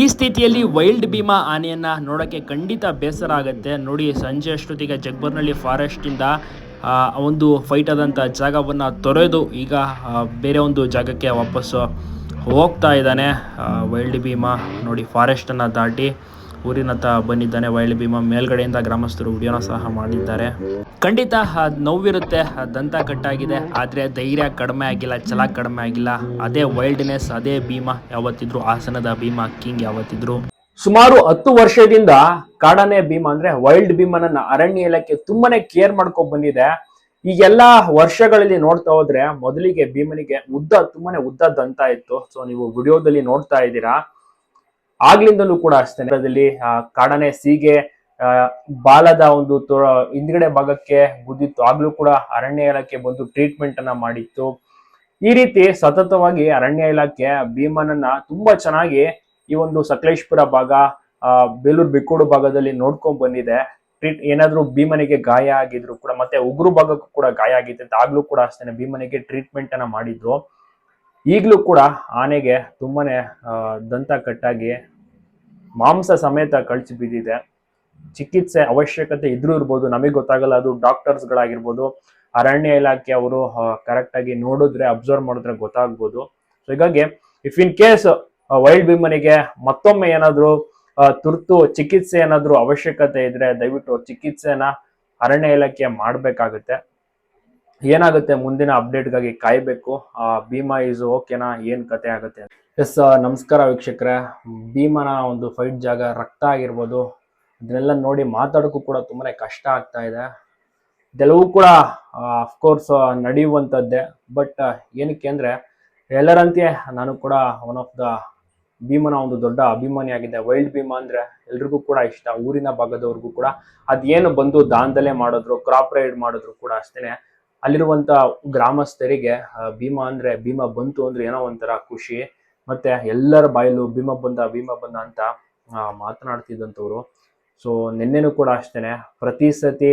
ಈ ಸ್ಥಿತಿಯಲ್ಲಿ ವೈಲ್ಡ್ ಭೀಮಾ ಆನೆಯನ್ನ ನೋಡಕ್ಕೆ ಖಂಡಿತ ಬೇಸರ ಆಗುತ್ತೆ. ನೋಡಿ, ಸಂಜೆ ಅಷ್ಟೊತ್ತಿಗೆ ಜಗ್ಬರ್ನಳ್ಳಿ ಫಾರೆಸ್ಟ್ ಇಂದ ಒಂದು ಫೈಟ್ ಆದಂಥ ಜಾಗವನ್ನು ತೊರೆದು ಈಗ ಬೇರೆ ಒಂದು ಜಾಗಕ್ಕೆ ವಾಪಸ್ಸು ಹೋಗ್ತಾ ಇದ್ದಾನೆ ವೈಲ್ಡ್ ಭೀಮಾ. ನೋಡಿ ಫಾರೆಸ್ಟನ್ನು ದಾಟಿ ಊರಿನತ್ತ ಬಂದಿದ್ದಾನೆ ವೈಲ್ಡ್ ಭೀಮಾ. ಮೇಲ್ಗಡೆಯಿಂದ ಗ್ರಾಮಸ್ಥರು ವಿಡಿಯೋನ ಸಹ ಮಾಡಿದ್ದಾರೆ. ಖಂಡಿತ ನೋವಿರುತ್ತೆ ದಂತ ಕಟ್ಟಾಗಿದೆ, ಆದರೆ ಧೈರ್ಯ ಕಡಿಮೆ ಆಗಿಲ್ಲ ಛಲ ಕಡಿಮೆ ಆಗಿಲ್ಲ. ಅದೇ ವೈಲ್ಡ್ನೆಸ್ ಅದೇ ಭೀಮಾ, ಯಾವತ್ತಿದ್ರು ಹಾಸನದ ಭೀಮಾ ಕಿಂಗ್ ಯಾವತ್ತಿದ್ರು. ಸುಮಾರು ಹತ್ತು ವರ್ಷದಿಂದ ಕಾಡಾನೆ ಭೀಮಾ ಅಂದ್ರೆ ವೈಲ್ಡ್ ಭೀಮನನ್ನ ಅರಣ್ಯ ಇಲಾಖೆ ತುಂಬಾನೇ ಕೇರ್ ಮಾಡ್ಕೊಂಡ್ ಬಂದಿದೆ. ಈ ಎಲ್ಲಾ ವರ್ಷಗಳಲ್ಲಿ ನೋಡ್ತಾ ಹೋದ್ರೆ ಮೊದಲಿಗೆ ಭೀಮನಿಗೆ ಉದ್ದ ತುಂಬಾನೇ ಉದ್ದ ದಂತ ಇತ್ತು. ಸೊ ನೀವು ವಿಡಿಯೋದಲ್ಲಿ ನೋಡ್ತಾ ಇದ್ದೀರಾ. ಆಗ್ಲಿಂದಲೂ ಕೂಡ ಅಷ್ಟೇ. ಕಾಡನೆ ಸೀಗೆ ಬಾಲದ ಒಂದು ಹಿಂದ್ಗಡೆ ಭಾಗಕ್ಕೆ ಗುದ್ದಿತ್ತು. ಆಗ್ಲೂ ಕೂಡ ಅರಣ್ಯ ಇಲಾಖೆ ಬಂದು ಟ್ರೀಟ್ಮೆಂಟ್ ಅನ್ನ ಮಾಡಿತ್ತು. ಈ ರೀತಿ ಸತತವಾಗಿ ಅರಣ್ಯ ಇಲಾಖೆ ಭೀಮನನ್ನ ತುಂಬಾ ಚೆನ್ನಾಗಿ ಈ ಒಂದು ಸಕಲೇಶ್ಪುರ ಭಾಗ ಬೇಲೂರು ಬಿಕ್ಕೋಡು ಭಾಗದಲ್ಲಿ ನೋಡ್ಕೊಂಡ್ ಬಂದಿದೆ. ಟ್ರೀಟ್ ಏನಾದ್ರೂ ಭೀಮನಿಗೆ ಗಾಯ ಆಗಿದ್ರು ಕೂಡ, ಮತ್ತೆ ಉಗ್ರ ಭಾಗಕ್ಕೂ ಕೂಡ ಗಾಯ ಆಗಿತ್ತು ಆಗ್ಲೂ ಕೂಡ ಅಷ್ಟೇ ಭೀಮನಿಗೆ ಟ್ರೀಟ್ಮೆಂಟ್ ಅನ್ನ ಮಾಡಿದ್ರು. ಈಗಲೂ ಕೂಡ ಆನೆಗೆ ತುಂಬಾನೇ ದಂತ ಕಟ್ಟಾಗಿ ಮಾಂಸ ಸಮೇತ ಕಳಿಸಿ ಬಿದ್ದಿದೆ. ಚಿಕಿತ್ಸೆ ಅವಶ್ಯಕತೆ ಇದ್ರೂ ಇರ್ಬೋದು, ನಮಗೆ ಗೊತ್ತಾಗಲ್ಲ, ಅದು ಡಾಕ್ಟರ್ಸ್ಗಳಾಗಿರ್ಬೋದು, ಅರಣ್ಯ ಇಲಾಖೆ ಅವರು ಕರೆಕ್ಟಾಗಿ ನೋಡಿದ್ರೆ, ಅಬ್ಸರ್ವ್ ಮಾಡಿದ್ರೆ ಗೊತ್ತಾಗ್ಬೋದು. ಸೊ ಹೀಗಾಗಿ ಇಫ್ ಇನ್ ಕೇಸ್ ವೈಲ್ಡ್ ವಿಮನಿಗೆ ಮತ್ತೊಮ್ಮೆ ಏನಾದರೂ ತುರ್ತು ಚಿಕಿತ್ಸೆ ಏನಾದರೂ ಅವಶ್ಯಕತೆ ಇದ್ರೆ, ದಯವಿಟ್ಟು ಚಿಕಿತ್ಸೆನ ಅರಣ್ಯ ಇಲಾಖೆ ಮಾಡಬೇಕಾಗುತ್ತೆ. ಏನಾಗುತ್ತೆ? ಮುಂದಿನ ಅಪ್ಡೇಟ್ಗಾಗಿ ಕಾಯಬೇಕು. ಆ, ಭೀಮಾ ಇಸ್ ಓಕೆನಾ ಏನು ಕತೆ ಆಗುತ್ತೆ ಎಸ್ ನಮಸ್ಕಾರ ವೀಕ್ಷಕರೇ. ಭೀಮನ ಒಂದು ಫೈಟ್ ಜಾಗ ರಕ್ತ ಆಗಿರ್ಬೋದು ಇದನ್ನೆಲ್ಲ ನೋಡಿ ಮಾತಾಡೋಕ್ಕೂ ಕೂಡ ತುಂಬಾ ಕಷ್ಟ ಆಗ್ತಾ ಇದೆ. ಇದೆಲ್ಲವೂ ಕೂಡ ಅಫ್ಕೋರ್ಸ್ ನಡೆಯುವಂಥದ್ದೇ. ಬಟ್ ಏನಕ್ಕೆ ಅಂದರೆ, ಎಲ್ಲರಂತೆ ನಾನು ಕೂಡ ಒನ್ ಆಫ್ ದ ಭೀಮನ ಒಂದು ದೊಡ್ಡ ಅಭಿಮಾನಿ ಆಗಿದೆ ವೈಲ್ಡ್ ಭೀಮ ಅಂದ್ರೆ ಎಲ್ರಿಗೂ ಕೂಡ ಇಷ್ಟ. ಊರಿನ ಭಾಗದವ್ರಿಗೂ ಕೂಡ. ಅದೇನು ಬಂದು ದಾನದಲ್ಲೇ ಮಾಡಿದ್ರು ಕ್ರಾಪ್ ರೈಡ್ ಮಾಡಿದ್ರು ಕೂಡ ಅಷ್ಟೇ ಅಲ್ಲಿರುವಂಥ ಗ್ರಾಮಸ್ಥರಿಗೆ ಭೀಮ ಅಂದರೆ, ಭೀಮ ಬಂತು ಅಂದ್ರೆ ಏನೋ ಒಂಥರ ಖುಷಿ. ಮತ್ತೆ ಎಲ್ಲರ ಬಾಯಲ್ಲೂ ಭೀಮ ಬಂದ ಭೀಮ ಬಂದ ಅಂತ ಮಾತನಾಡ್ತಿದ್ದಂಥವ್ರು. ಸೊ ನಿನ್ನೆನೂ ಕೂಡ ಅಷ್ಟೇನೆ. ಪ್ರತಿ ಸತಿ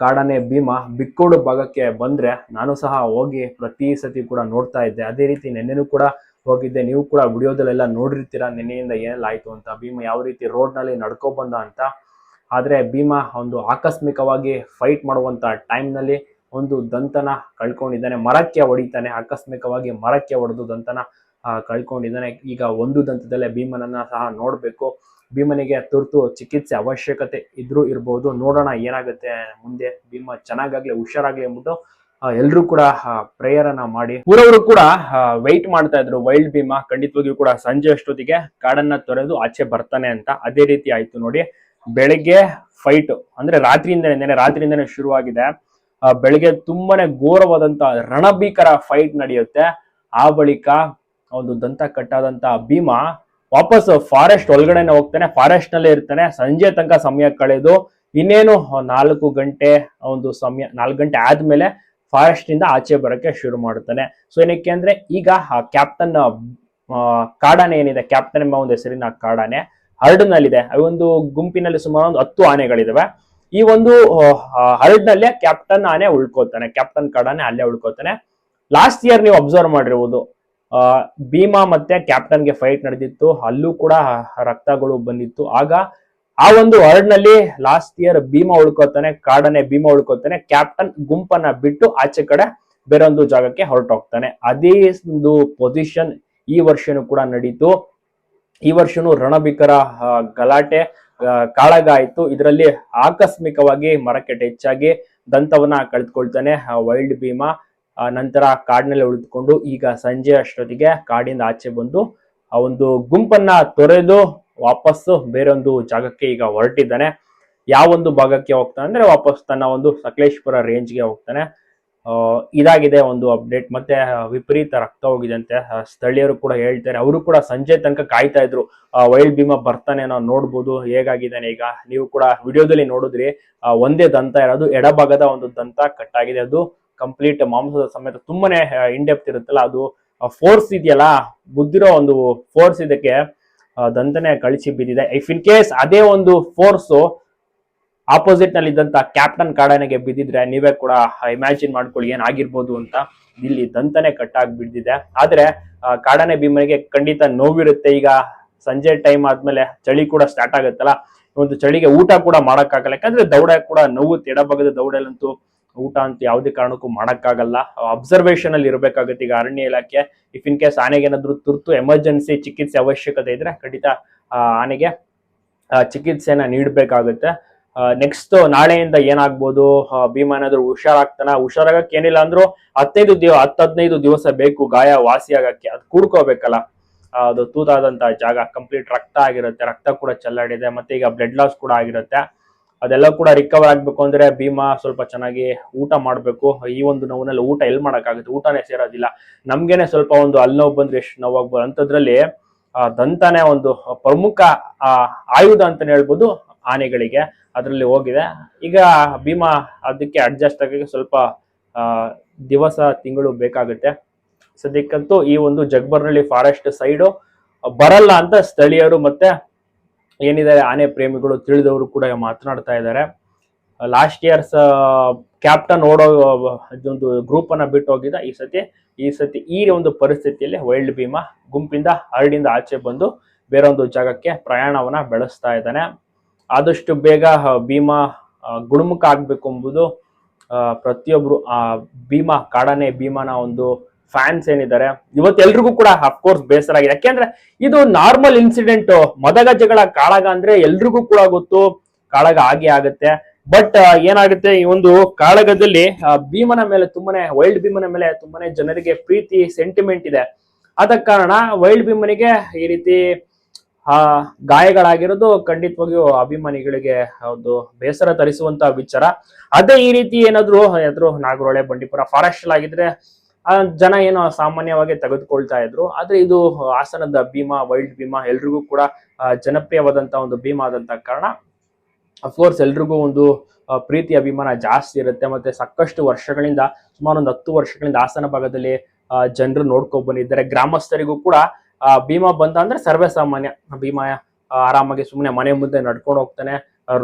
ಕಾಡಾನೆ ಭೀಮ ಬಿಕ್ಕೋಡು ಭಾಗಕ್ಕೆ ಬಂದರೆ ನಾನು ಸಹ ಹೋಗಿ ಪ್ರತಿ ಸತಿ ಕೂಡ ನೋಡ್ತಾ ಇದ್ದೆ. ಅದೇ ರೀತಿ ನಿನ್ನೆನೂ ಕೂಡ ಹೋಗಿದ್ದೆ. ನೀವು ಕೂಡ ವಿಡಿಯೋದಲ್ಲೆಲ್ಲ ನೋಡಿರ್ತೀರಾ, ನಿನ್ನೆಯಿಂದ ಏನೆಲ್ಲ ಆಯಿತು ಅಂತ? ಭೀಮ ಯಾವ ರೀತಿ ರೋಡ್ನಲ್ಲಿ ನಡ್ಕೊಬಂದ ನಡ್ಕೊ ಬಂದ ಅಂತ? ಆದರೆ ಭೀಮ ಒಂದು ಆಕಸ್ಮಿಕವಾಗಿ ಫೈಟ್ ಮಾಡುವಂಥ ಟೈಮ್ನಲ್ಲಿ ನಲ್ಲಿ ಒಂದು ದಂತನ ಕಳ್ಕೊಂಡಿದ್ದಾನೆ. ಮರಕ್ಕೆ ಹೊಡಿತಾನೆ. ಆಕಸ್ಮಿಕವಾಗಿ ಮರಕ್ಕೆ ಹೊಡೆದು ದಂತನ ಕಳ್ಕೊಂಡಿದ್ದಾನೆ. ಈಗ ಒಂದು ದಂತದಲ್ಲೇ ಭೀಮನನ್ನು ಸಹ ನೋಡ್ಬೇಕು. ಭೀಮನಿಗೆ ತುರ್ತು ಚಿಕಿತ್ಸೆ ಅವಶ್ಯಕತೆ ಇದ್ರೂ ಇರ್ಬೋದು. ನೋಡೋಣ ಏನಾಗುತ್ತೆ ಮುಂದೆ. ಭೀಮ ಚೆನ್ನಾಗಾಗ್ಲಿ, ಹುಷಾರಾಗ್ಲಿ ಅಂದ್ಬಿಟ್ಟು ಎಲ್ಲರೂ ಕೂಡ ಪ್ರೇಯರ್ ಮಾಡಿ. ಊರವರು ಕೂಡ ವೆಯ್ಟ್ ಮಾಡ್ತಾ ಇದ್ರು. ವೈಲ್ಡ್ ಭೀಮ ಖಂಡಿತವಾಗಿಯೂ ಕೂಡ ಸಂಜೆ ಅಷ್ಟೊತ್ತಿಗೆ ಕಾಡನ್ನ ತೊರೆದು ಆಚೆ ಬರ್ತಾನೆ ಅಂತ ಅದೇ ರೀತಿ ಆಯ್ತು ನೋಡಿ. ಬೆಳಗ್ಗೆ ಫೈಟ್ ಅಂದ್ರೆ ರಾತ್ರಿಯಿಂದನೇ ನೆನೆ ರಾತ್ರಿಯಿಂದನೇ ಶುರುವಾಗಿದೆ. ಬೆಳಗ್ಗೆ ತುಂಬಾನೇ ಘೋರವಾದಂತ ರಣಭೀಕರ ಫೈಟ್ ನಡೆಯುತ್ತೆ. ಆ ಬಳಿಕ ಒಂದು ದಂತ ಕಟ್ಟಾದಂತ ಭೀಮ ವಾಪಸ್ ಫಾರೆಸ್ಟ್ ಒಳಗಡೆನೆ ಹೋಗ್ತಾನೆ ಫಾರೆಸ್ಟ್ ನಲ್ಲೇ ಇರ್ತಾನೆ. ಸಂಜೆ ತನಕ ಸಮಯ ಕಳೆದು ಇನ್ನೇನು ನಾಲ್ಕು ಗಂಟೆ ಒಂದು ಸಮಯ, ನಾಲ್ಕು ಗಂಟೆ ಆದ್ಮೇಲೆ ಫಾರೆಸ್ಟ್ ಇಂದ ಆಚೆ ಬರಕ್ಕೆ ಶುರು ಮಾಡ್ತಾನೆ ಸೊ ಏನಕ್ಕೆ ಅಂದ್ರೆ ಈಗ ಕ್ಯಾಪ್ಟನ್ ಕಾಡಾನೆ ಏನಿದೆ? ಕ್ಯಾಪ್ಟನ್ ಎಂಬ ಒಂದು ಹೆಸರಿನ ಕಾಡಾನೆ ಹರಡ್ನಲ್ಲಿದೆ. ಒಂದು ಗುಂಪಿನಲ್ಲಿ ಸುಮಾರು ಒಂದು ಹತ್ತು ಆನೆಗಳಿದಾವೆ. ಈ ಒಂದು ಹರಡ್ನಲ್ಲೇ ಕ್ಯಾಪ್ಟನ್ ಆನೆ ಉಳ್ಕೋತಾನೆ. ಕ್ಯಾಪ್ಟನ್ ಕಾಡಾನೆ ಅಲ್ಲೇ ಉಳ್ಕೋತಾನೆ. ಲಾಸ್ಟ್ ಇಯರ್ ನೀವು ಅಬ್ಸರ್ವ್ ಮಾಡಿರ್ಬೋದು. ಭೀಮಾ ಮತ್ತೆ ಕ್ಯಾಪ್ಟನ್ಗೆ ಫೈಟ್ ನಡೆದಿತ್ತು. ಅಲ್ಲೂ ಕೂಡ ರಕ್ತಗಳು ಬಂದಿತ್ತು. ಆಗ ಆ ಒಂದು ವರ್ಡ್ನಲ್ಲಿ ಲಾಸ್ಟ್ ಇಯರ್ ಭೀಮಾ ಉಳ್ಕೋತಾನೆ ಕಾಡನೆ ಭೀಮಾ ಉಳ್ಕೋತಾನೆ. ಕ್ಯಾಪ್ಟನ್ ಗುಂಪನ್ನ ಬಿಟ್ಟು ಆಚೆ ಕಡೆ ಬೇರೊಂದು ಜಾಗಕ್ಕೆ ಹೊರಟೋಗ್ತಾನೆ. ಅದೇ ಒಂದು ಪೊಸಿಷನ್ ಈ ವರ್ಷನೂ ಕೂಡ ನಡೀತು. ಈ ವರ್ಷನೂ ರಣಭಿಕರ ಗಲಾಟೆ ಕಾಳಗ ಆಯ್ತು. ಇದರಲ್ಲಿ ಆಕಸ್ಮಿಕವಾಗಿ ಮರಕ್ಕೆ ಹೆಚ್ಚಾಗಿ ದಂತವನ್ನ ಕಳೆದುಕೊಳ್ತಾನೆ ವೈಲ್ಡ್ ಭೀಮಾ. ಆ, ನಂತರ ಕಾಡಿನಲ್ಲಿ ಉಳಿದುಕೊಂಡು ಈಗ ಸಂಜೆ ಅಷ್ಟೊತ್ತಿಗೆ ಕಾಡಿಂದ ಆಚೆ ಬಂದು ಆ ಒಂದು ಗುಂಪನ್ನ ತೊರೆದು ವಾಪಸ್ಸು ಬೇರೆ ಒಂದು ಜಾಗಕ್ಕೆ ಈಗ ಹೊರಟಿದ್ದಾನೆ. ಯಾವ ಒಂದು ಭಾಗಕ್ಕೆ ಹೋಗ್ತಾನೆ ಅಂದ್ರೆ ವಾಪಸ್ ತನ್ನ ಒಂದು ಸಕಲೇಶ್ಪುರ ರೇಂಜ್ಗೆ ಹೋಗ್ತಾನೆ. ಆ, ಇದಾಗಿದೆ ಒಂದು ಅಪ್ಡೇಟ್ ಮತ್ತೆ ವಿಪರೀತ ರಕ್ತ ಹೋಗಿದೆ ಅಂತೆ ಸ್ಥಳೀಯರು ಕೂಡ ಹೇಳ್ತಾರೆ. ಅವರು ಕೂಡ ಸಂಜೆ ತನಕ ಕಾಯ್ತಾ ಇದ್ರು. ವೈಲ್ಡ್ ಭೀಮಾ ಬರ್ತಾನೆ ನಾವು ನೋಡ್ಬೋದು. ಹೇಗಾಗಿದ್ದಾನೆ ಈಗ? ನೀವು ಕೂಡ ವಿಡಿಯೋದಲ್ಲಿ ನೋಡಿದ್ರಿ. ಒಂದೇ ದಂತ ಇರೋದು. ಎಡಭಾಗದ ಒಂದು ದಂತ ಕಟ್ಟಾಗಿದೆ. ಅದು ಕಂಪ್ಲೀಟ್ ಮಾಂಸದ ಸಮೇತ ತುಂಬಾನೇ ಇಂಡೆಪ್ತ್ ಇರುತ್ತಲ್ಲ, ಅದು ಫೋರ್ಸ್ ಇದೆಯಲ್ಲ ಬುದ್ಧಿರೋ ಒಂದು ಫೋರ್ಸ್ ಇದಕ್ಕೆ ದಂತನೇ ಕಳಿಸಿ ಬಿದ್ದಿದೆ. ಇಫ್ ಇನ್ ಕೇಸ್ ಅದೇ ಒಂದು ಫೋರ್ಸ್ ಆಪೋಸಿಟ್ನಲ್ಲಿ ಇದ್ದಂತ ಕ್ಯಾಪ್ಟನ್ ಕಾಡಾನೆಗೆ ಬಿದ್ದಿದ್ರೆ, ನೀವೇ ಕೂಡ ಇಮ್ಯಾಜಿನ್ ಮಾಡ್ಕೊಳ್ಳಿ, ಏನಾಗಿರ್ಬೋದು ಅಂತ ಇಲ್ಲಿ ದಂತನೇ ಕಟ್ಟಾಗಿ ಬಿದ್ದಿದೆ ಆದ್ರೆ ಕಾಡನೆ ಭೀಮನಿಗೆ ಖಂಡಿತ ನೋವಿರುತ್ತೆ. ಈಗ ಸಂಜೆ ಟೈಮ್ ಆದ್ಮೇಲೆ ಚಳಿ ಕೂಡ ಸ್ಟಾರ್ಟ್ ಆಗುತ್ತಲ್ಲ, ಒಂದು ಚಳಿಗೆ ಊಟ ಕೂಡ ಮಾಡಕ್ಕಾಗಲ್ಲ. ಯಾಕಂದ್ರೆ ದೌಡ ಕೂಡ ನೋವು, ಎಡಭಾಗದ ದೌಡಲ್ಲಂತೂ ಊಟ ಅಂತ ಯಾವುದೇ ಕಾರಣಕ್ಕೂ ಮಾಡೋಕ್ಕಾಗಲ್ಲ. ಅಬ್ಸರ್ವೇಷನ್ ಅಲ್ಲಿ ಇರಬೇಕಾಗುತ್ತೆ ಈಗ ಅರಣ್ಯ ಇಲಾಖೆ. ಇಫ್ ಇನ್ ಕೇಸ್ ಆನೆಗೆ ಏನಾದ್ರು ತುರ್ತು ಎಮರ್ಜೆನ್ಸಿ ಚಿಕಿತ್ಸೆ ಅವಶ್ಯಕತೆ ಇದ್ರೆ ಖಂಡಿತ ಆನೆಗೆ ಚಿಕಿತ್ಸೆನ ನೀಡಬೇಕಾಗುತ್ತೆ. ನೆಕ್ಸ್ಟ್ ನಾಳೆಯಿಂದ ಏನಾಗ್ಬೋದು? ಭೀಮಾ ಭೀಮ ಏನಾದ್ರು ಹುಷಾರಾಗ್ತಾನ? ಹುಷಾರಾಗಕ್ಕೆ ಏನಿಲ್ಲ ಅಂದ್ರೂ ಹತ್ತೈದು ದಿವ, ಹತ್ತು ಹದಿನೈದು ದಿವಸ ಬೇಕು ಗಾಯ ವಾಸಿ ಆಗಕ್ಕೆ ಅದು ಕೂಡ್ಕೋಬೇಕಲ್ಲ. ಅದು ತೂತಾದಂತ ಜಾಗ. ಕಂಪ್ಲೀಟ್ ರಕ್ತ ಆಗಿರುತ್ತೆ. ರಕ್ತ ಕೂಡ ಚೆಲ್ಲಾಡಿದೆ. ಮತ್ತೆ ಈಗ ಬ್ಲಡ್ ಲಾಸ್ ಕೂಡ ಆಗಿರುತ್ತೆ. ಅದೆಲ್ಲ ಕೂಡ ರಿಕವರ್ ಆಗ್ಬೇಕು ಅಂದ್ರೆ ಭೀಮಾ ಸ್ವಲ್ಪ ಚೆನ್ನಾಗಿ ಊಟ ಮಾಡಬೇಕು. ಈ ಒಂದು ನೋವಿನಲ್ಲಿ ಊಟ ಎಲ್ಲಿ ಮಾಡಕ್ಕಾಗುತ್ತೆ? ಊಟನೇ ಸೇರೋದಿಲ್ಲ. ನಮ್ಗೇನೆ ಸ್ವಲ್ಪ ಒಂದು ಅಲ್ಲಿ ನೋವು ಬಂದ್ರೆ ಎಷ್ಟು ನೋವಾಗ್ಬೋದು ಅಂಥದ್ರಲ್ಲಿ ದಂತನೇ ಒಂದು ಪ್ರಮುಖ, ಆ, ಆಯುಧ ಅಂತಾನೆ ಹೇಳ್ಬೋದು ಆನೆಗಳಿಗೆ. ಅದರಲ್ಲಿ ಹೋಗಿದೆ. ಈಗ ಭೀಮಾ ಅದಕ್ಕೆ ಅಡ್ಜಸ್ಟ್ ಆಗಕ್ಕೆ ಸ್ವಲ್ಪ ದಿವಸ, ತಿಂಗಳು ಬೇಕಾಗುತ್ತೆ. ಸದ್ಯಕ್ಕಂತೂ ಈ ಒಂದು ಜಗ್ಬರ್ನಳ್ಳಿ ಫಾರೆಸ್ಟ್ ಸೈಡು ಬರಲ್ಲ ಅಂತ ಸ್ಥಳೀಯರು ಮತ್ತೆ ಏನಿದ್ದಾರೆ ಆನೆ ಪ್ರೇಮಿಗಳು ತಿಳಿದವರು ಕೂಡ ಮಾತನಾಡ್ತಾ ಇದ್ದಾರೆ. ಲಾಸ್ಟ್ ಇಯರ್ಸ್ ಕ್ಯಾಪ್ಟನ್ ಓಡೋ, ಇದೊಂದು ಗ್ರೂಪ್ ಬಿಟ್ಟು ಹೋಗಿದ್ದ. ಈ ಸತಿ ಈ ಸತಿ ಈ ಒಂದು ಪರಿಸ್ಥಿತಿಯಲ್ಲಿ ವೈಲ್ಡ್ ಭೀಮಾ ಗುಂಪಿಂದ ಹರಡಿಂದ ಆಚೆ ಬಂದು ಬೇರೊಂದು ಜಾಗಕ್ಕೆ ಪ್ರಯಾಣವನ್ನ ಬೆಳೆಸ್ತಾ ಇದ್ದಾನೆ. ಆದಷ್ಟು ಬೇಗ ಭೀಮಾ ಗುಣಮುಖ ಆಗ್ಬೇಕು ಎಂಬುದು ಪ್ರತಿಯೊಬ್ಬರು ಆ, ಭೀಮಾ ಕಾಡನೆ ಭೀಮಾನ ಒಂದು ಫ್ಯಾನ್ಸ್ ಏನಿದ್ದಾರೆ, ಇವತ್ತೆಲ್ರಿಗೂ ಕೂಡ ಅಫ್ಕೋರ್ಸ್ ಬೇಸರ ಆಗಿದೆ. ಯಾಕೆಂದ್ರೆ ಇದು ನಾರ್ಮಲ್ ಇನ್ಸಿಡೆಂಟ್ ಮದಗಜಗಳ ಕಾಳಗ ಅಂದ್ರೆ ಎಲ್ರಿಗೂ ಕೂಡ ಗೊತ್ತು, ಕಾಳಗ ಆಗಿ ಆಗುತ್ತೆ. ಬಟ್ ಏನಾಗುತ್ತೆ, ಈ ಒಂದು ಕಾಳಗದಲ್ಲಿ ಭೀಮನ ಮೇಲೆ ತುಂಬಾನೇ ವೈಲ್ಡ್ ಭೀಮನ ಮೇಲೆ ತುಂಬಾನೇ ಜನರಿಗೆ ಪ್ರೀತಿ ಸೆಂಟಿಮೆಂಟ್ ಇದೆ. ಆದ ಕಾರಣ ವೈಲ್ಡ್ ಭೀಮನಿಗೆ ಈ ರೀತಿ, ಆ, ಗಾಯಗಳಾಗಿರೋದು ಖಂಡಿತವಾಗಿಯೂ ಅಭಿಮಾನಿಗಳಿಗೆ ಒಂದು ಬೇಸರ ತರಿಸುವಂತ ವಿಚಾರ. ಅದೇ ಈ ರೀತಿ ಏನಾದ್ರು ಎದುರು ಬಂಡೀಪುರ ಫಾರೆಸ್ಟ್ ಆಗಿದ್ರೆ ಜನ ಏನೋ ಸಾಮಾನ್ಯವಾಗಿ ತೆಗೆದುಕೊಳ್ತಾ ಇದ್ರು. ಆದ್ರೆ ಇದು ಹಾಸನದ ಭೀಮಾ ವೈಲ್ಡ್ ಭೀಮಾ ಎಲ್ರಿಗೂ ಕೂಡ ಆ, ಜನಪ್ರಿಯವಾದಂತ ಒಂದು ಭೀಮಾ ಆದಂತ ಕಾರಣ. ಅಫ್ಕೋರ್ಸ್ ಎಲ್ರಿಗೂ ಒಂದು ಆ, ಪ್ರೀತಿ ಅಭಿಮಾನ ಜಾಸ್ತಿ ಇರುತ್ತೆ. ಮತ್ತೆ ಸಾಕಷ್ಟು ವರ್ಷಗಳಿಂದ ಸುಮಾರು ಒಂದು ಹತ್ತು ವರ್ಷಗಳಿಂದ ಹಾಸನ ಭಾಗದಲ್ಲಿ ಜನರು ನೋಡ್ಕೊಂಡ್ ಬಂದಿದ್ದಾರೆ. ಗ್ರಾಮಸ್ಥರಿಗೂ ಕೂಡ ಆ, ಭೀಮಾ ಬಂತ ಅಂದ್ರೆ ಸರ್ವೇ ಸಾಮಾನ್ಯ ಭೀಮಾ ಆ, ಆರಾಮಾಗಿ ಸುಮ್ಮನೆ ಮನೆ ಮುಂದೆ ನಡ್ಕೊಂಡು ಹೋಗ್ತಾನೆ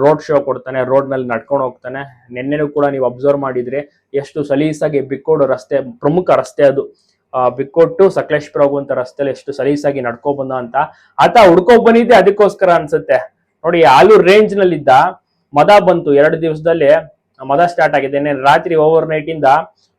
ರೋಡ್ ಶೋ ಕೊಡ್ತಾನೆ ರೋಡ್ ಮೇಲೆ ನಡ್ಕೊಂಡು ಹೋಗ್ತಾನೆ. ನಿನ್ನೆನೂ ಕೂಡ ನೀವು ಅಬ್ಸರ್ವ್ ಮಾಡಿದ್ರೆ ಎಷ್ಟು ಸಲೀಸಾಗಿ ಬಿಕ್ಕೋಡು ರಸ್ತೆ, ಪ್ರಮುಖ ರಸ್ತೆ ಅದು. ಬಿಕ್ಕೊಟ್ಟು ಬಿಕ್ಕೋಟು ಸಕಲೇಶ್ಪುರ ಹೋಗುವಂತ ರಸ್ತೆಯಲ್ಲಿ ಎಷ್ಟು ಸಲೀಸಾಗಿ ನಡ್ಕೊ ಬಂದ ಅಂತ. ಆತ ಹುಡ್ಕೊ ಬಂದಿದ್ದೆ ಅದಕ್ಕೋಸ್ಕರ ಅನ್ಸುತ್ತೆ. ನೋಡಿ, ಆಲೂರ್ ರೇಂಜ್ ನಲ್ಲಿದ್ದ ಮದ ಬಂತು. ಎರಡು ದಿವಸದಲ್ಲಿ ಮದ ಸ್ಟಾರ್ಟ್ ಆಗಿದೆ. ರಾತ್ರಿ ಓವರ್ ನೈಟ್ ಇಂದ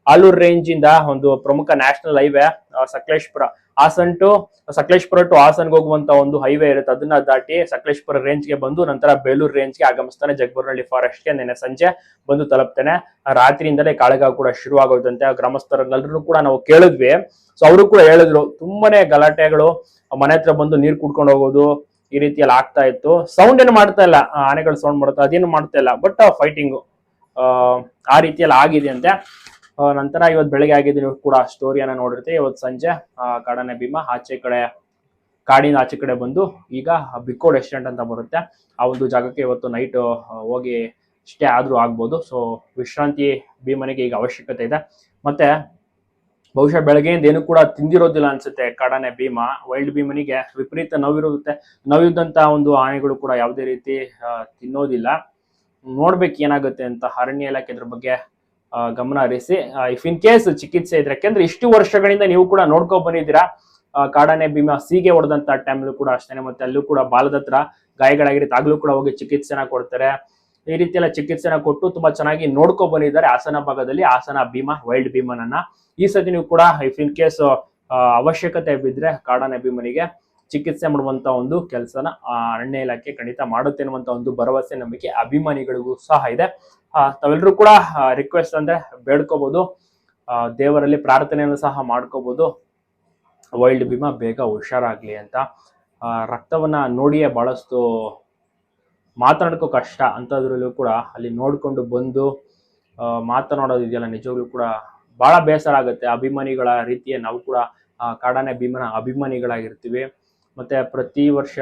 ಆಲೂರ್ ರೇಂಜ್ ಇಂದ ಒಂದು ಪ್ರಮುಖ national highway Sakleshpur. Hassan to Sakleshpur to ಹಾಸನ್ಗೆ ಹೋಗುವಂತ ಒಂದು ಹೈವೇ ಇರುತ್ತೆ. ಅದನ್ನ ದಾಟಿ ಸಕಲೇಶ್ಪುರ ರೇಂಜ್ಗೆ ಬಂದು ನಂತರ ಬೇಲೂರು ರೇಂಜ್ಗೆ ಆಗಮಿಸ್ತಾನೆ. ಫಾರೆಸ್ಟ್ ಫಾರೆಸ್ಟ್ಗೆ ನಿನ್ನೆ ಸಂಜೆ ಬಂದು ತಲುಪ್ತೇನೆ. ರಾತ್ರಿಯಿಂದಲೇ ಕಾಳಗ ಕೂಡ ಶುರು ಆಗೋದಂತೆ ಗ್ರಾಮಸ್ಥರನ್ನೆಲ್ಲರೂ ಕೂಡ ನಾವು ಕೇಳಿದ್ವಿ. ಸೊ ಅವರು ಕೂಡ ಹೇಳಿದ್ರು, ತುಂಬಾನೇ ಗಲಾಟೆಗಳು, ಮನೆ ಹತ್ರ ಬಂದು ನೀರು ಕುಡ್ಕೊಂಡು ಹೋಗೋದು ಈ ರೀತಿಯಲ್ಲಿ ಆಗ್ತಾ ಇತ್ತು. ಸೌಂಡ್ ಏನು ಮಾಡ್ತಾ ಇಲ್ಲ. ಆನೆಗಳು ಸೌಂಡ್ ಮಾಡುತ್ತೆ, ಅದೇನು ಮಾಡ್ತಾ ಇಲ್ಲ. ಬಟ್ ಫೈಟಿಂಗು ಆ ರೀತಿಯಲ್ಲಿ ಆಗಿದೆ ಅಂತೆ. ನಂತರ ಇವತ್ತು ಬೆಳಗ್ಗೆ ಆಗಿದೆ ನೀವು ಕೂಡ ಸ್ಟೋರಿಯನ್ನ ನೋಡಿರ್ತೀವಿ ಇವತ್ತು ಸಂಜೆ ಕಾಡನೆ ಭೀಮ ಆಚೆ ಕಡೆ, ಕಾಡಿನ ಆಚೆ ಕಡೆ ಬಂದು ಈಗ ಬಿಕ್ಕೋ ರೆಸ್ಟೋರೆಂಟ್ ಅಂತ ಬರುತ್ತೆ. ಆ ಒಂದು ಜಾಗಕ್ಕೆ ಇವತ್ತು ನೈಟ್ ಹೋಗಿ ಸ್ಟೇ ಆದ್ರೂ ಆಗ್ಬೋದು. ಸೊ ವಿಶ್ರಾಂತಿ ಭೀಮನಿಗೆ ಈಗ ಅವಶ್ಯಕತೆ ಇದೆ. ಮತ್ತೆ ಬಹುಶಃ ಬೆಳಗ್ಗೆಯಿಂದ ಏನು ಕೂಡ ತಿಂದಿರೋದಿಲ್ಲ ಅನ್ಸುತ್ತೆ ಕಾಡನೆ ಭೀಮ. ವೈಲ್ಡ್ ಭೀಮನಿಗೆ ವಿಪರೀತ ನೋವಿರುತ್ತೆ. ನೋವಿದ್ದಂತ ಒಂದು ಆನೆಗಳು ಕೂಡ ಯಾವುದೇ ರೀತಿ ತಿನ್ನೋದಿಲ್ಲ. ನೋಡ್ಬೇಕು ಏನಾಗುತ್ತೆ ಅಂತ ಅರಣ್ಯ ಇಲಾಖೆ ಇದ್ರ ಬಗ್ಗೆ ಗಮನ ಹರಿಸಿ. ಇಫ್ ಇನ್ ಕೇಸ್ ಚಿಕಿತ್ಸೆ ಇದ್ರೆ, ಯಾಕೆಂದ್ರೆ ಇಷ್ಟು ವರ್ಷಗಳಿಂದ ನೀವು ಕೂಡ ನೋಡ್ಕೊ ಬಂದಿದ್ದೀರಾ? ಕಾಡಾನೆ ಭೀಮ ಸೀಗೆ ಹೊಡೆದಂತ ಟೈಮ್ಲೂ ಕೂಡ ಅಷ್ಟೇನೆ, ಮತ್ತೆ ಅಲ್ಲೂ ಕೂಡ ಬಾಲದ ಹತ್ರ ಗಾಯಗಳಾಗಿರುತ್ತೆ. ಆಗ್ಲೂ ಕೂಡ ಹೋಗಿ ಚಿಕಿತ್ಸೆನ ಕೊಡ್ತಾರೆ. ಈ ರೀತಿ ಎಲ್ಲ ಚಿಕಿತ್ಸೆನ ಕೊಟ್ಟು ತುಂಬಾ ಚೆನ್ನಾಗಿ ನೋಡ್ಕೊ ಬಂದಿದ್ದಾರೆ ಹಾಸನ ಭಾಗದಲ್ಲಿ, ಹಾಸನ ಭೀಮ ವೈಲ್ಡ್ ಭೀಮನನ್ನ. ಈ ಸತಿ ನೀವು ಕೂಡ ಇಫ್ ಇನ್ ಕೇಸ್ ಅವಶ್ಯಕತೆ ಬಿದ್ರೆ ಕಾಡಾನೆ ಭೀಮನಿಗೆ ಚಿಕಿತ್ಸೆ ಮಾಡುವಂತ ಒಂದು ಕೆಲಸನ ಅರಣ್ಯ ಇಲಾಖೆ ಖಂಡಿತ ಮಾಡುತ್ತೆ ಅನ್ನುವಂತ ಒಂದು ಭರವಸೆ ನಂಬಿಕೆ ಅಭಿಮಾನಿಗಳಿಗೂ ಸಹ ಇದೆ. ಆ, ತಾವೆಲ್ಲರೂ ಕೂಡ ರಿಕ್ವೆಸ್ಟ್ ಅಂದ್ರೆ ಬೇಡ್ಕೋಬಹುದು ಆ, ದೇವರಲ್ಲಿ ಪ್ರಾರ್ಥನೆಯನ್ನು ಸಹ ಮಾಡ್ಕೋಬಹುದು ವೈಲ್ಡ್ ಭೀಮಾ ಬೇಗ ಹುಷಾರಾಗ್ಲಿ ಅಂತ. ಆ, ರಕ್ತವನ್ನ ನೋಡಿಯೇ ಬಹಳಷ್ಟು ಮಾತನಾಡೋಕ್ಕೂ ಕಷ್ಟ ಅಂಥದ್ರಲ್ಲೂ ಕೂಡ ಅಲ್ಲಿ ನೋಡ್ಕೊಂಡು ಬಂದು ಮಾತನಾಡೋದಿದೆಯಲ್ಲ ನಿಜವಾಗ್ಲೂ ಕೂಡ ಬಹಳ ಬೇಸರ ಆಗುತ್ತೆ. ಅಭಿಮಾನಿಗಳ ರೀತಿಯ ನಾವು ಕೂಡ ಆ, ಕಾಡಾನೆ ಭೀಮನ ಅಭಿಮಾನಿಗಳಾಗಿರ್ತೀವಿ. ಮತ್ತೆ ಪ್ರತಿ ವರ್ಷ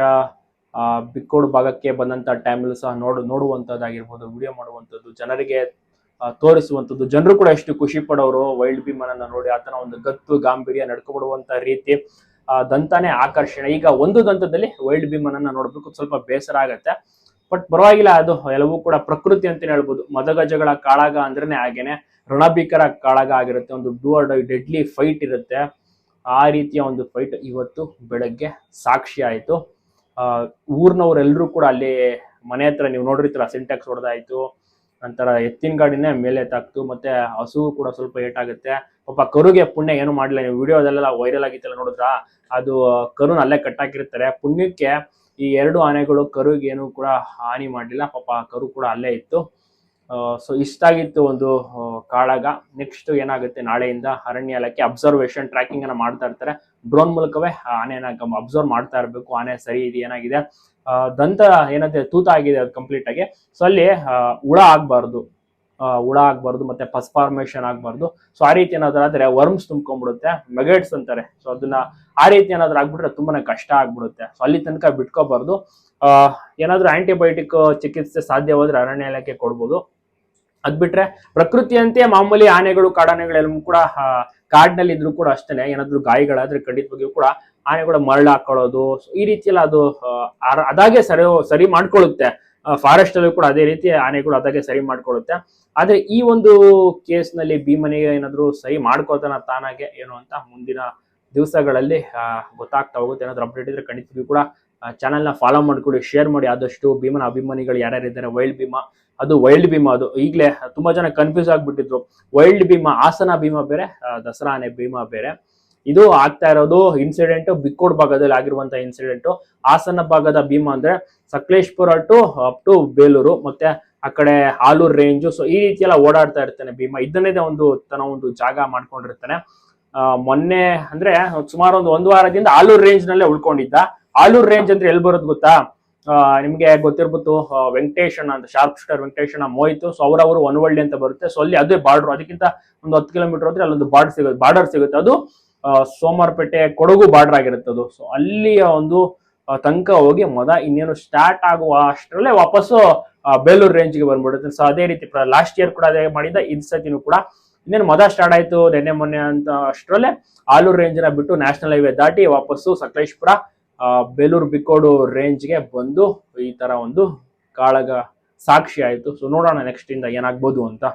ಬಿಕ್ಕೋಡು ಭಾಗಕ್ಕೆ ಬಂದಂತ ಟೈಮಲ್ಲೂ ಸಹ ನೋಡು ನೋಡುವಂಥದ್ದಾಗಿರ್ಬೋದು ವಿಡಿಯೋ ಮಾಡುವಂಥದ್ದು ಜನರಿಗೆ ತೋರಿಸುವಂಥದ್ದು ಜನರು ಕೂಡ ಎಷ್ಟು ಖುಷಿ ಪಡೋರು ವೈಲ್ಡ್ ಭೀಮನನ್ನ ನೋಡಿ ಆತನ ಒಂದು ಗತ್ತು, ಗಾಂಭೀರ್ಯ ನಡ್ಕೊಬಿಡುವಂತ ರೀತಿ ದಂತಾನೆ ಆಕರ್ಷಣೆ. ಈಗ ಒಂದು ದಂತದಲ್ಲಿ ವೈಲ್ಡ್ ಭೀಮನನ್ನ ನೋಡಬೇಕು, ಸ್ವಲ್ಪ ಬೇಸರ ಆಗತ್ತೆ. ಬಟ್ ಪರವಾಗಿಲ್ಲ, ಅದು ಎಲ್ಲವೂ ಕೂಡ ಪ್ರಕೃತಿ ಅಂತಾನೆ ಹೇಳ್ಬೋದು. ಮದಗಜಗಳ ಕಾಳಗ ಅಂದ್ರೇನೆ ಹಾಗೇನೆ, ರಣಭೀಕರ ಕಾಳಗ ಆಗಿರುತ್ತೆ, ಒಂದು ಡೂ ಆರ್ ಡೆಡ್ಲಿ ಫೈಟ್ ಇರುತ್ತೆ. ಆ ರೀತಿಯ ಒಂದು ಫೈಟ್ ಇವತ್ತು ಬೆಳಗ್ಗೆ ಸಾಕ್ಷಿ ಆಯಿತು. ಊರಿನವರೆಲ್ಲರೂ ಕೂಡ ಅಲ್ಲಿ ಮನೆ ಹತ್ರ ನೀವು ನೋಡಿರ್ತೀರ ಸಿಂಟ್ಯಾಕ್ಸ್ ಹೊಡೆದಾಯ್ತು, ನಂತರ ಎತ್ತಿನ ಗಾಡಿನೇ ಮೇಲೆ ತಾಕ್ತು, ಮತ್ತೆ ಹಸು ಕೂಡ ಸ್ವಲ್ಪ ಏಟಾಗುತ್ತೆ. ಪಾಪ ಕರುಗೆ ಪುಣ್ಯ ಏನು ಮಾಡಲಿಲ್ಲ, ನೀವು ವಿಡಿಯೋದಲ್ಲೆಲ್ಲ ವೈರಲ್ ಆಗಿತ್ತಲ್ಲ ನೋಡಿದ್ರ? ಅದು ಕರುನ ಅಲ್ಲೇ ಕಟ್ಟಾಕಿರ್ತಾರೆ. ಪುಣ್ಯಕ್ಕೆ ಈ ಎರಡು ಆನೆಗಳು ಕರುಗೆ ಏನು ಕೂಡ ಹಾನಿ ಮಾಡಲಿಲ್ಲ. ಪಾಪ ಕರು ಕೂಡ ಅಲ್ಲೇ ಇತ್ತು. ಸೊ ಇಷ್ಟಾಗಿತ್ತು ಒಂದು ಕಾಳಾಗ. ನೆಕ್ಸ್ಟ್ ಏನಾಗುತ್ತೆ? ನಾಳೆಯಿಂದ ಅರಣ್ಯ ಇಲಾಖೆ ಅಬ್ಸರ್ವೇಷನ್ ಟ್ರ್ಯಾಕಿಂಗ್ ಅನ್ನ ಮಾಡ್ತಾ ಇರ್ತಾರೆ. ಡ್ರೋನ್ ಮೂಲಕವೇ ಆನೆನ ಅಬ್ಸರ್ವ್ ಮಾಡ್ತಾ ಇರಬೇಕು. ಆನೆ ಸರಿ ಇದೆ, ಏನಾಗಿದೆ? ದಂತ ಏನಂತೆ ತೂತ ಆಗಿದೆ ಅದು ಕಂಪ್ಲೀಟ್ ಆಗಿ. ಸೊ ಅಲ್ಲಿ ಹುಳ ಆಗ್ಬಾರ್ದು. ಹುಳ ಆಗ್ಬಾರ್ದು ಮತ್ತೆ ಪಸ್ ಫಾರ್ಮೇಶನ್ ಆಗ್ಬಾರ್ದು. ಸೊ ಆ ರೀತಿ ಏನಾದ್ರೂ ಆದ್ರೆ ವರ್ಮ್ಸ್ ತುಂಬ್ಕೊಂಡ್ಬಿಡುತ್ತೆ. ಮೆಗೇಟ್ಸ್ ಅಂತಾರೆ. ಸೊ ಅದನ್ನ ಆ ರೀತಿ ಏನಾದ್ರು ಆಗ್ಬಿಟ್ರೆ ತುಂಬಾನೇ ಕಷ್ಟ ಆಗ್ಬಿಡುತ್ತೆ. ಸೊ ಅಲ್ಲಿ ತನಕ ಬಿಟ್ಕೋಬಾರ್ದು. ಏನಾದ್ರು ಆಂಟಿಬಯೋಟಿಕ್ ಚಿಕಿತ್ಸೆ ಸಾಧ್ಯವಾದ್ರೆ ಅರಣ್ಯ ಇಲಾಖೆ ಕೊಡ್ಬೋದು. ಅದ್ ಬಿಟ್ರೆ ಪ್ರಕೃತಿಯಂತೆ ಮಾಮೂಲಿ ಆನೆಗಳು, ಕಾಡಾನೆಗಳೆಲ್ಲವೂ ಕೂಡ ಕಾಡಿನಲ್ಲಿ ಇದ್ರು ಕೂಡ ಅಷ್ಟೇನೆ. ಏನಾದ್ರು ಗಾಯಗಳಾದ್ರೆ ಖಂಡಿತವಾಗಿಯೂ ಕೂಡ ಆನೆಗಳು ಮರಳು ಹಾಕೊಳ್ಳೋದು ಈ ರೀತಿ ಎಲ್ಲ ಅದು ಅದಾಗೆ ಸರಿ ಸರಿ ಮಾಡ್ಕೊಳ್ಳುತ್ತೆ. ಫಾರೆಸ್ಟ್ ಅಲ್ಲೂ ಕೂಡ ಅದೇ ರೀತಿ ಆನೆಗಳು ಅದಾಗೆ ಸರಿ ಮಾಡ್ಕೊಳ್ಳುತ್ತೆ. ಆದ್ರೆ ಈ ಒಂದು ಕೇಸ್ನಲ್ಲಿ ಭೀಮನಿಗೆ ಏನಾದ್ರು ಸರಿ ಮಾಡ್ಕೋತಾನ ತಾನಾಗೆ ಏನು ಅಂತ ಮುಂದಿನ ದಿವಸಗಳಲ್ಲಿ ಗೊತ್ತಾಗ್ತಾ ಹೋಗುತ್ತೆ. ಏನಾದ್ರು ಅಪ್ಡೇಟ್ ಇದ್ರೆ ಖಂಡಿತವಾಗಿಯೂ ಕೂಡ ಚಾನೆಲ್ನ ಫಾಲೋ ಮಾಡಿಕೊಡಿ ಶೇರ್ ಮಾಡಿ. ಆದಷ್ಟು ಭೀಮನ ಅಭಿಮಾನಿಗಳು ಯಾರ್ಯಾರಿದ್ದಾರೆ ವೈಲ್ಡ್ ಭೀಮಾ, ಅದು ವೈಲ್ಡ್ ಭೀಮಾ ಅದು. ಈಗಲೇ ತುಂಬಾ ಜನ ಕನ್ಫ್ಯೂಸ್ ಆಗಿಬಿಟ್ಟಿದ್ರು. ವೈಲ್ಡ್ ಭೀಮಾ, ಹಾಸನ ಭೀಮಾ ಬೇರೆ ದಸರಾ ಆನೆ ಭೀಮಾ ಬೇರೆ. ಇದು ಆಗ್ತಾ ಇರೋದು ಇನ್ಸಿಡೆಂಟ್ ಬಿಕ್ಕೋಡ್ ಭಾಗದಲ್ಲಿ ಆಗಿರುವಂತ ಇನ್ಸಿಡೆಂಟ್ ಹಾಸನ ಭಾಗದ ಭೀಮಾ ಅಂದ್ರೆ Sakleshpur to up to Belur, ಮತ್ತೆ ಆ ಕಡೆ ಆಲೂರ್ ರೇಂಜು ಸೊ ಈ ರೀತಿ ಎಲ್ಲ ಓಡಾಡ್ತಾ ಇರ್ತಾನೆ ಭೀಮಾ. ಇದನ್ನೇ ಒಂದು ತನ್ನ ಒಂದು ಜಾಗ ಮಾಡ್ಕೊಂಡಿರ್ತಾನೆ. ಮೊನ್ನೆ ಅಂದ್ರೆ ಸುಮಾರು ಒಂದು ಒಂದು ವಾರದಿಂದ ಆಲೂರು ರೇಂಜ್ ನಲ್ಲೇ ಉಳ್ಕೊಂಡಿದ್ದ. ಆಲೂರು ರೇಂಜ್ ಅಂದ್ರೆ ಎಲ್ಲಿ ಬರೋದು ಗೊತ್ತಾ? ನಿಮ್ಗೆ ಗೊತ್ತಿರ್ಬೋದು ವೆಂಕಟೇಶಣ್ಣ ಅಂತ, ಶಾರ್ಪ್ ಸ್ಟಾರ್ ವೆಂಕಟೇಶಣ್ಣ ಮೋಯ್ತು ಸೊ ಅವರವರು ಒನವಳ್ಳಿ ಅಂತ ಬರುತ್ತೆ. ಸೊ ಅಲ್ಲಿ ಅದೇ ಬಾರ್ಡರ್ ಅದಕ್ಕಿಂತ ಒಂದು ಹತ್ತು ಕಿಲೋಮೀಟರ್ ಹೋದ್ರೆ ಅಲ್ಲೊಂದು ಬಾರ್ಡರ್ ಸಿಗುತ್ತೆ ಬಾರ್ಡರ್ ಸಿಗುತ್ತೆ. ಅದು ಸೋಮಾರ್ಪೇಟೆ ಕೊಡಗು ಬಾರ್ಡರ್ ಆಗಿರುತ್ತೆ ಅದು. ಸೊ ಅಲ್ಲಿಯ ಒಂದು ತನಕ ಹೋಗಿ ಮೊದ ಇನ್ನೇನು ಸ್ಟಾರ್ಟ್ ಆಗುವ ಅಷ್ಟರಲ್ಲೇ ವಾಪಸ್ಸು ಬೇಲೂರ್ ರೇಂಜ್ಗೆ ಬಂದ್ಬಿಡುತ್ತೆ. ಸೊ ಅದೇ ರೀತಿ ಲಾಸ್ಟ್ ಇಯರ್ ಕೂಡ ಅದೇ ಮಾಡಿದ್ದ. ಇದ್ ಸತಿನೂ ಕೂಡ ಇನ್ನೇನು ಮದ ಸ್ಟಾರ್ಟ್ ಆಯ್ತು ನೆನ್ನೆ, ಮೊನ್ನೆ ಅಂತ ಅಷ್ಟರಲ್ಲೇ ಆಲೂರು ರೇಂಜ್ನ ಬಿಟ್ಟು ನ್ಯಾಷನಲ್ ಹೈವೇ ದಾಟಿ ವಾಪಸ್ಸು ಸಕಲೇಶ್ಪುರ ಬೇಲೂರು ಬಿಕ್ಕೋಡು ರೇಂಜ್ಗೆ ಬಂದು ಈ ತರ ಒಂದು ಕಾಳಗ ಸಾಕ್ಷಿ ಆಯಿತು. ಸೊ ನೋಡೋಣ ನೆಕ್ಸ್ಟ್ ಇಂದ ಏನಾಗ್ಬೋದು ಅಂತ.